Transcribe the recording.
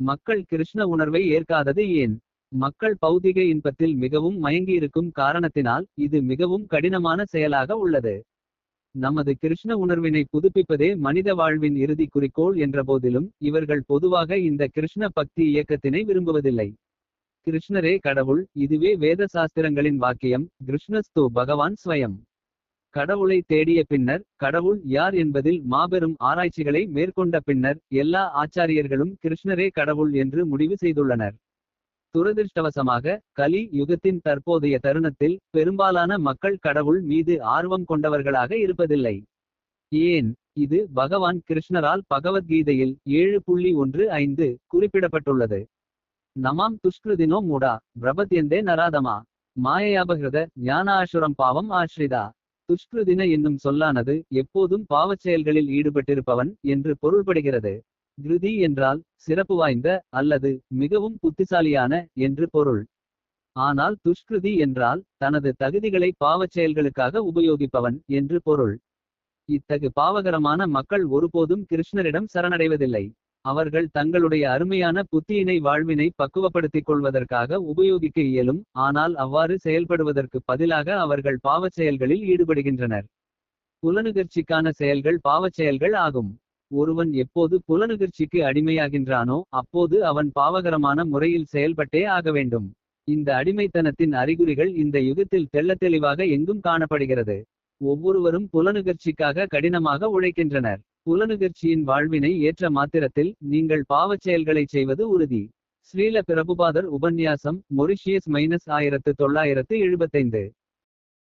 மக்கள் கிருஷ்ண உணர்வை ஏற்காதது ஏன்? மக்கள் பௌதிக இன்பத்தில் மிகவும் மயங்கியிருக்கும் காரணத்தினால் இது மிகவும் கடினமான செயலாக உள்ளது. நமது கிருஷ்ண உணர்வினை புதுப்பிப்பதே மனித வாழ்வின் இறுதி குறிக்கோள் என்றபோதிலும் இவர்கள் பொதுவாக இந்த கிருஷ்ண பக்தி இயக்கத்தினை விரும்புவதில்லை. கிருஷ்ணரே கடவுள் இதுவே வேத சாஸ்திரங்களின் வாக்கியம் கிருஷ்ணஸ்து பகவான் ஸ்வயம். கடவுளை தேடிய பின்னர் கடவுள் யார் என்பதில் மாபெரும் ஆராய்ச்சிகளை மேற்கொண்ட பின்னர் எல்லா ஆச்சாரியர்களும் கிருஷ்ணரே கடவுள் என்று முடிவு செய்துள்ளனர். துரதிர்ஷ்டவசமாக கலி யுகத்தின் தற்போதைய தருணத்தில் பெரும்பாலான மக்கள் கடவுள் மீது ஆர்வம் கொண்டவர்களாக இருப்பதில்லை. ஏன்? இது பகவான் கிருஷ்ணரால் பகவத்கீதையில் ஏழு புள்ளி ஒன்று ஐந்து குறிப்பிடப்பட்டுள்ளது. நமாம் துஷ்கிருதினோ மூடா பிரபத்யந்தே நராதமா மாயையாபகிருத ஞானாசுரம் பாவம் ஆஸ்ரிதா. துஷ்கிருதின என்னும் சொல்லானது எப்போதும் பாவச் செயல்களில் ஈடுபட்டிருப்பவன் என்று பொருள்படுகிறது. கிருதி என்றால் சிறப்பு வாய்ந்த அல்லது மிகவும் புத்திசாலியான என்று பொருள். ஆனால் துஷ்கிருதி என்றால் தனது தகுதிகளை பாவச் செயல்களுக்காக உபயோகிப்பவன் என்று பொருள். இத்தகு பாவகரமான மக்கள் ஒருபோதும் கிருஷ்ணரிடம் சரணடைவதில்லை. அவர்கள் தங்களுடைய அருமையான புத்தியினை வாழ்வினை பக்குவப்படுத்திக் கொள்வதற்காக உபயோகிக்க இயலும். ஆனால் அவ்வாறு செயல்படுவதற்கு பதிலாக அவர்கள் பாவச் செயல்களில் ஈடுபடுகின்றனர். புலனுகர்ச்சிக்கான செயல்கள் பாவச் செயல்கள் ஆகும். ஒருவன் எப்போது புலனுகர்ச்சிக்கு அடிமையாகின்றானோ அப்போது அவன் பாவகரமான முறையில் செயல்பட்டே ஆக வேண்டும். இந்த அடிமைத்தனத்தின் அறிகுறிகள் இந்த யுகத்தில் தெள்ளத் தெளிவாக எங்கும் காணப்படுகிறது. ஒவ்வொருவரும் புலனுகர்ச்சிக்காக கடினமாக உழைக்கின்றனர். புலனுகர்ச்சியின் வாழ்வினை ஏற்ற மாத்திரத்தில் நீங்கள் பாவச் செயல்களைச் செய்வது உறுதி. ஸ்ரீல பிரபுபாதர் உபன்யாசம் மொரிஷியஸ் மைனஸ் ஆயிரத்து தொள்ளாயிரத்து எழுபத்தைந்து.